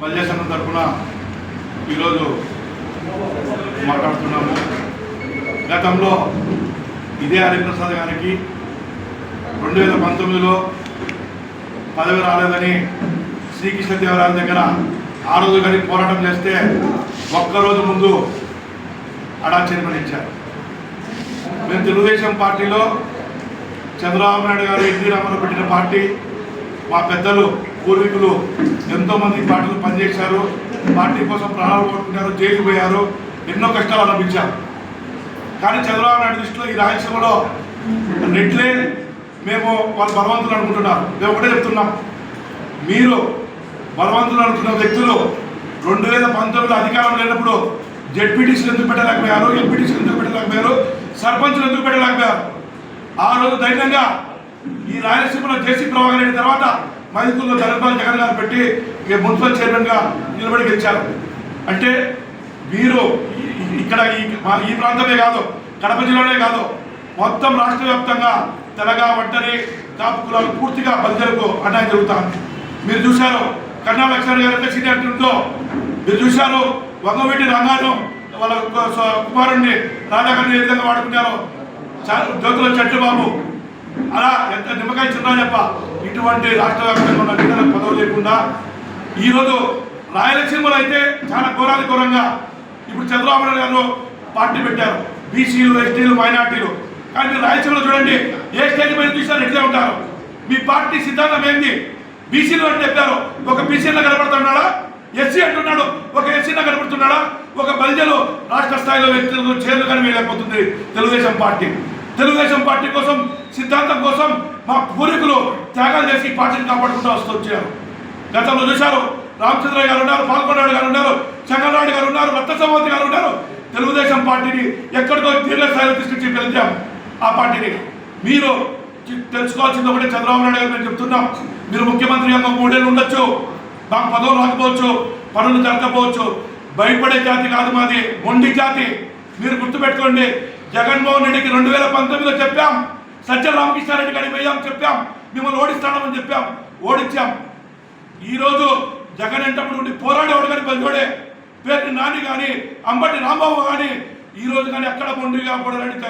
బల్జ తరఫున ఈరోజు మాట్లాడుతున్నాము. గతంలో ఇదే హరిప్రసాద్ గారికి రెండు వేల పంతొమ్మిదిలో పదవి రాలేదని శ్రీకృష్ణదేవరాయల దగ్గర ఆ రోజు కానీ పోరాటం చేస్తే ఒక్కరోజు ముందు అడా చైర్మన్ ఇచ్చారు. మేము తెలుగుదేశం పార్టీలో చంద్రబాబు నాయుడు గారు ఎన్టీ రామారావు పెట్టిన పార్టీ మా పెద్దలు పూర్వీకులు ఎంతోమంది పార్టీలు పనిచేశారు పార్టీ కోసం ప్రాణాలు కొట్టుకున్నారు జైలు పోయారు ఎన్నో కష్టాలు అనిపించారు కానీ చంద్రబాబు నాయుడు దృష్టిలో ఈ రాయలసీమలో నెట్లే మేము వాళ్ళు బలవంతులు అనుకుంటున్నారు. మేము ఒకటే చెప్తున్నాం. మీరు బలవంతులు అనుకున్న వ్యక్తులు రెండు వేల పంతొమ్మిదిలో అధికారం లేనప్పుడు జెడ్పీటీసీలు ఎందుకు పెట్టలేకపోయారు ఎంపీటీసీలు ఎందుకు పెట్టలేకపోయారు సర్పంచులు ఎందుకు పెట్టలేకపోయారు? ఆ రోజు ధైర్యంగా ఈ రాయలసీమలో జేసీ ప్రభాకర్ రెడ్డి తర్వాత మైదుకూరులో ధనపాల్ జగన్ గారు పెట్టి ఇక మున్సిపల్ చైర్మన్గా నిలబడి గెలిచారు. అంటే మీరు ఇక్కడ ఈ ఈ ప్రాంతమే కాదు కడప జిల్లానే కాదు మొత్తం రాష్ట్ర వ్యాప్తంగా తెలంగాణ ఒంటరి కాపు కులాలు పూర్తిగా బలిజలకు అన్యాయం జరుగుతుంది మీరు చూశారు కన్నా లక్ష్మణ్ గారు ఎంత సీనియర్ ఉందో మీరు చూశారు వంగవీటి రంగాను వాళ్ళ స- కుమారుణ్ణి రాధాకరణి ఏ విధంగా వాడుకున్నారో చా- చెట్టు బాబు. అలా ఎంత నిమ్మకాయ చిన్నా చెప్ప ఇటువంటి రాష్ట్ర వ్యాప్తంగా ఉన్న లీడర్లకు పదవి లేకుండా ఈరోజు రాయలసీమలో అయితే చాలా ఘోరాది ఘోరంగా ఇప్పుడు చంద్రబాబు నాయుడు గారు పార్టీ పెట్టారు. బీసీలు ఎస్టీలు మైనార్టీలు. కానీ మీరు రాయలసీమలో చూడండి ఏ స్టేజ్ మీద చూసినా ఎట్లే ఉంటారు. మీ పార్టీ సిద్ధాంతం ఏంది? బీసీలు అని చెప్పారు. ఒక బీసీలో కనబడుతున్నాడా? ఎస్సీ అంటున్నాడు. ఒక ఎస్సీలో కనబడుతున్నాడా? ఒక బలిజలు రాష్ట్ర స్థాయిలో వ్యక్తులు చేర్లు కానీ వేయలేకపోతుంది తెలుగుదేశం పార్టీ. తెలుగుదేశం పార్టీ కోసం సిద్ధాంతం కోసం మా పూర్వీకులు త్యాగాలు చేసి పార్టీని కాపాడుకుంటూ వస్తూ వచ్చారు. గతంలో చూశారు రామచంద్ర గారు ఉన్నారు పాల్గొండాడు గారు ఉన్నారు చంద్రనాయుడు గారు ఉన్నారు రత్నసమూర్తి గారు ఉన్నారు. తెలుగుదేశం పార్టీని ఎక్కడికో దీర్ఘస్థాయిలో స్థాయిలో తీసుకొచ్చి గెలిచాం ఆ పార్టీని. మీరు తెలుసుకోవాల్సింది ఒకటి చంద్రబాబు నాయుడు గారు మేము చెప్తున్నాం మీరు ముఖ్యమంత్రి యొక్క మూడేళ్ళు ఉండొచ్చు మాకు పదవులు రాకపోవచ్చు పనులు జరగకపోవచ్చు భయపడే జాతి కాదు మాది మొండి జాతి. మీరు గుర్తుపెట్టుకోండి జగన్మోహన్ రెడ్డికి రెండు వేల పంతొమ్మిదిలో చెప్పాం సజ్జల రామకృష్ణారెడ్డి గారికి పోయాం చెప్పాం. మిమ్మల్ని ఓడిస్తామని చెప్పాం. ఓడించాం. ఈరోజు జగన్ ఎంటప్పుడు ఉండి పోరాడేవాడు కానీ బలిగోడే పేరు నాని కానీ అంబటి రాంబాబు కానీ ఈరోజు కానీ ఎక్కడ మొండిగా పోరాడి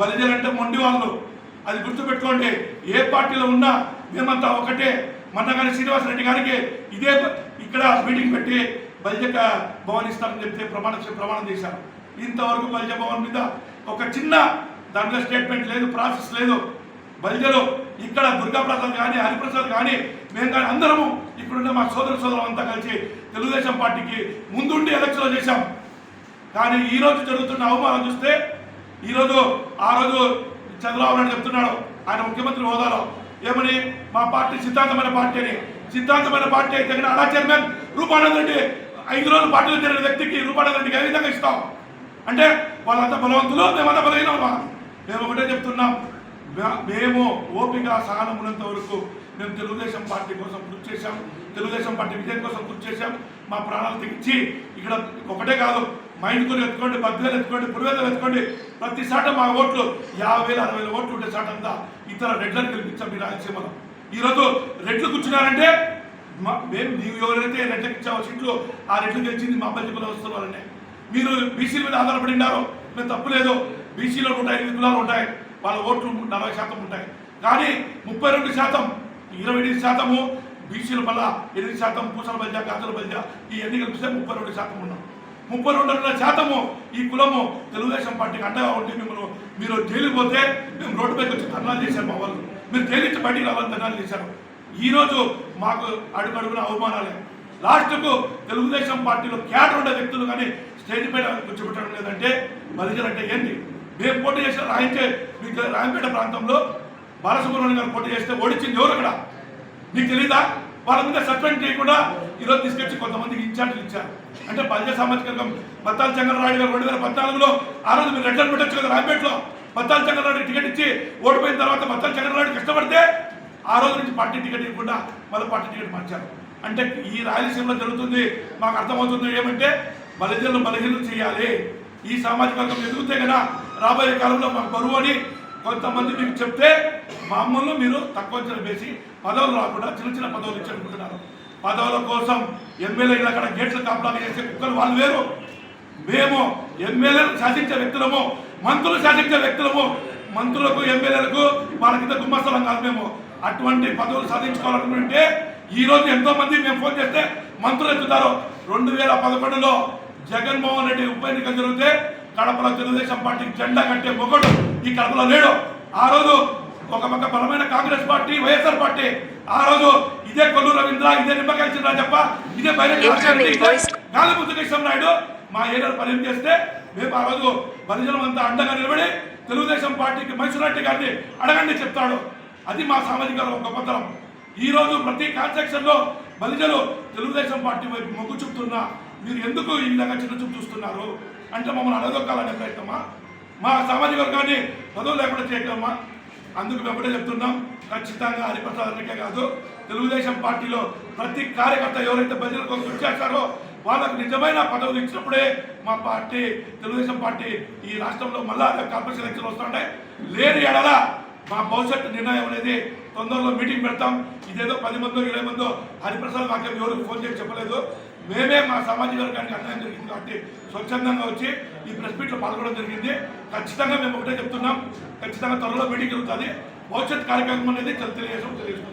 బలిజలంటే మొండి వాళ్ళు. అది గుర్తుపెట్టుకోండి ఏ పార్టీలో ఉన్నా మేమంతా ఒకటే. మొన్న కానీ శ్రీనివాసరెడ్డి గారికి ఇదే ఇక్కడ మీటింగ్ పెట్టి బలిజక భవన్ ఇస్తామని చెప్తే ప్రమాణ ప్రమాణం చేశారు. ఇంతవరకు బలిజ భవన్ మీద ఒక చిన్న దాంట్లో స్టేట్మెంట్ లేదు ప్రాసెస్ లేదు. బలిజలో ఇక్కడ దుర్గాప్రసాద్ కానీ హరిప్రసాద్ కానీ మేము కానీ అందరము ఇక్కడున్న మా సోదర సోదరులు అంతా కలిసి తెలుగుదేశం పార్టీకి ముందుండి ఎలక్షన్లు చేశాం. కానీ ఈ రోజు జరుగుతున్న అవమానం చూస్తే ఈరోజు ఆ రోజు చంద్రబాబు నాయుడు చెప్తున్నాడు ఆయన ముఖ్యమంత్రి హోదాలో ఏమని? మా పార్టీ సిద్ధాంతమైన పార్టీ అని. సిద్ధాంతమైన పార్టీ అయితే కనుక అలా చైర్మన్? రూపానంద రెడ్డి ఐదు రోజులు పార్టీలో చేరిన వ్యక్తికి రూపానంద రెడ్డికి ఏ విధంగా ఇస్తాం? అంటే వాళ్ళంతా బలవంతులు మేమంతా బలహీనం మేము ఒకటే చెప్తున్నాం. మేము ఓపిక సహనం ఉన్నంత వరకు మేము తెలుగుదేశం పార్టీ కోసం కృషి చేశాం. తెలుగుదేశం పార్టీ విజయం కోసం కృషి చేశాం. మా ప్రాణాలు తెగించి ఇక్కడ ఒకటే కాదు మైండ్ కొని ఎత్తుకోండి బద్వేలు ఎత్తుకోండి పురివేదలు ఎత్తుకోండి. ప్రతి శాతం మా ఓట్లు యాభై వేల అరవై వేల ఓట్లు ఉండే శాతం అంతా ఇతర రెడ్లను గెలిపించాం మీ రాయలసీమలో ఈరోజు రెడ్లు కూర్చున్నారంటే మా- మేము నీవు ఎవరైతే రెడ్లకు ఇచ్చావో సీట్లు ఆ రెడ్లు గెలిచింది మా బల్లి కుల వస్తున్నారనే మీరు బీసీల మీద ఆధారపడి ఉన్నారు. మేము తప్పులేదు బీసీలో నూట ఎనిమిది కులాలు ఉంటాయి. వాళ్ళ ఓట్లు నలభై శాతం ఉంటాయి. కానీ ముప్పై రెండు శాతం ఇరవై ఎనిమిది శాతము బీసీల మళ్ళా ఎనిమిది శాతం పూసల మధ్య గాజుల మధ్య ఈ ఎన్ని కలిపిస్తే ముప్పై రెండు శాతం ఉన్నాం. ముప్పై రెండున్నర శాతము ఈ కులము తెలుగుదేశం పార్టీకి అండగా ఉండి మిమ్మల్ని మీరు జైలు పోతే మేము రోడ్డుపైకి వచ్చి ధర్నాలు చేశారు మా వాళ్ళు. మీరు జైలు బయటికి రావాలని ధర్నాలు చేశారు. ఈరోజు మాకు అడుగడుగున అవమానాలే. లాస్ట్కు తెలుగుదేశం పార్టీలో క్యాడర్ ఉండే వ్యక్తులు కానీ స్టేజ్ పైన కూర్చోబెట్టడం లేదంటే బలిజలు అంటే ఏంటి? మేము పోటీ చేసిన రాయించే మీకు రాయంపేట ప్రాంతంలో బాలసుబ్రహ్మణ్యం గారు పోటీ చేస్తే ఓడించింది ఎవరు అక్కడ? మీకు తెలీదా? వాళ్ళ మీద సస్పెండ్ చేయకుండా ఈరోజు తీసుకొచ్చి కొంతమందికి ఇన్ఛార్జ్లు ఇచ్చారు. అంటే పంచ సామాజిక వర్గం బత్తాల చంద్రరాయుడు గారు రెండు వేల పద్నాలుగులో ఆ రోజు మీరు రెడ్లను పెట్టచ్చు కదా రాయపేటలో బత్తాల చంద్రరాయుడు టికెట్ ఇచ్చి ఓడిపోయిన తర్వాత బత్తాల చంద్రరాయుడు కష్టపడితే ఆ రోజు నుంచి పార్టీ టికెట్ ఇవ్వకుండా మళ్ళీ పార్టీ టికెట్ మార్చారు. అంటే ఈ రాయలసీమలో జరుగుతుంది మాకు అర్థమవుతుంది ఏమంటే బలహీనలు బలహీనలు చేయాలి. ఈ సామాజిక వర్గం ఎదుగుతే కదా రాబోయే కాలంలో మాకు బరువు అని కొంతమంది మీకు చెప్తే మామూలు మీరు తక్కువ అంచనా వేసి పదవులు రాకుండా చిన్న చిన్న పదవులు ఇచ్చనుకుంటున్నారు పదవుల కోసం ఎమ్మెల్యేలు అక్కడ గేట్లు కాపలాగా చేసే కుక్కలు వాళ్ళు వేరు. మేము ఎమ్మెల్యేలు శాసించే వ్యక్తులము మంత్రులు శాసించే వ్యక్తులము. మంత్రులకు ఎమ్మెల్యేలకు వాళ్ళ కింద గుమ్మస్థలం కాదు మేము. అటువంటి పదవులు సాధించుకోవాలనుకుంటే ఈరోజు ఎంతోమంది మేము ఫోన్ చేస్తే మంత్రులు ఎత్తుతారు. రెండు వేల పదకొండులో జగన్మోహన్ రెడ్డి ఉప ఎన్నిక జరిగితే కడపలో తెలుగుదేశం పార్టీకి జెండా కట్టే మొగడు ఈ కడపలో లేడు. ఆ రోజు ఒక పక్క బలమైన కాంగ్రెస్ పార్టీ వైఎస్ఆర్ పార్టీ. ఆ రోజు ఇదే కొల్లు రవీంద్ర ఇదే నిమ్మకాయ బైరెడ్డి Incoming ఇదే. గాలిముద్దు కృష్ణ నాయుడు. మా ఏరియాలో పని చేస్తే మేము ఆ రోజు బలిజనం అంతా అండగా నిలబడి తెలుగుదేశం పార్టీకి మైసూరెడ్డి గారిని అడగండి చెప్తాడు. అది మా సామాజిక గొప్పతనం. ఈ రోజు ప్రతి కాన్సెక్షన్లో బలిజలు తెలుగుదేశం పార్టీ వైపు మొగ్గు చూపుతున్నా. మీరు ఎందుకు ఈ విధంగా చిన్న చూపు చూస్తున్నారు? అంటే మమ్మల్ని అడగొక్కాలనే ప్రయత్నమా? మా సామాజిక వర్గాన్ని పదవులు లేకుండా చేయగలమా అందుకు మేము చెప్తున్నాం ఖచ్చితంగా హరిప్రసాద్ కాదు తెలుగుదేశం పార్టీలో ప్రతి కార్యకర్త ఎవరైతే ప్రజలకు కృషి చేస్తారో వాళ్ళకు నిజమైన పదవులు ఇచ్చినప్పుడే మా పార్టీ తెలుగుదేశం పార్టీ ఈ రాష్ట్రంలో మళ్ళా కార్పొరేషన్ ఎలక్షన్లు వస్తుంటాయి లేని ఎడల మా భవిష్యత్తు నిర్ణయం అనేది తొందరలో మీటింగ్ పెడతాం. ఇదేదో పది మందో ఇరవై మందో హరిప్రసాద్ మాకేం ఎవరికి ఫోన్ చేసి చెప్పలేదు. మేమే మా సామాజిక వర్గానికి అన్యాయం జరిగింది కాబట్టి స్వచ్ఛందంగా వచ్చి ఈ ప్రెస్ మీట్లో పాల్గొనడం జరిగింది. ఖచ్చితంగా మేము ఒకటే చెప్తున్నాం. ఖచ్చితంగా త్వరలో మీటింగ్ జరుగుతుంది. భవిష్యత్ కార్యక్రమం అనేది తెలియజేసాం తెలియజేస్తాం.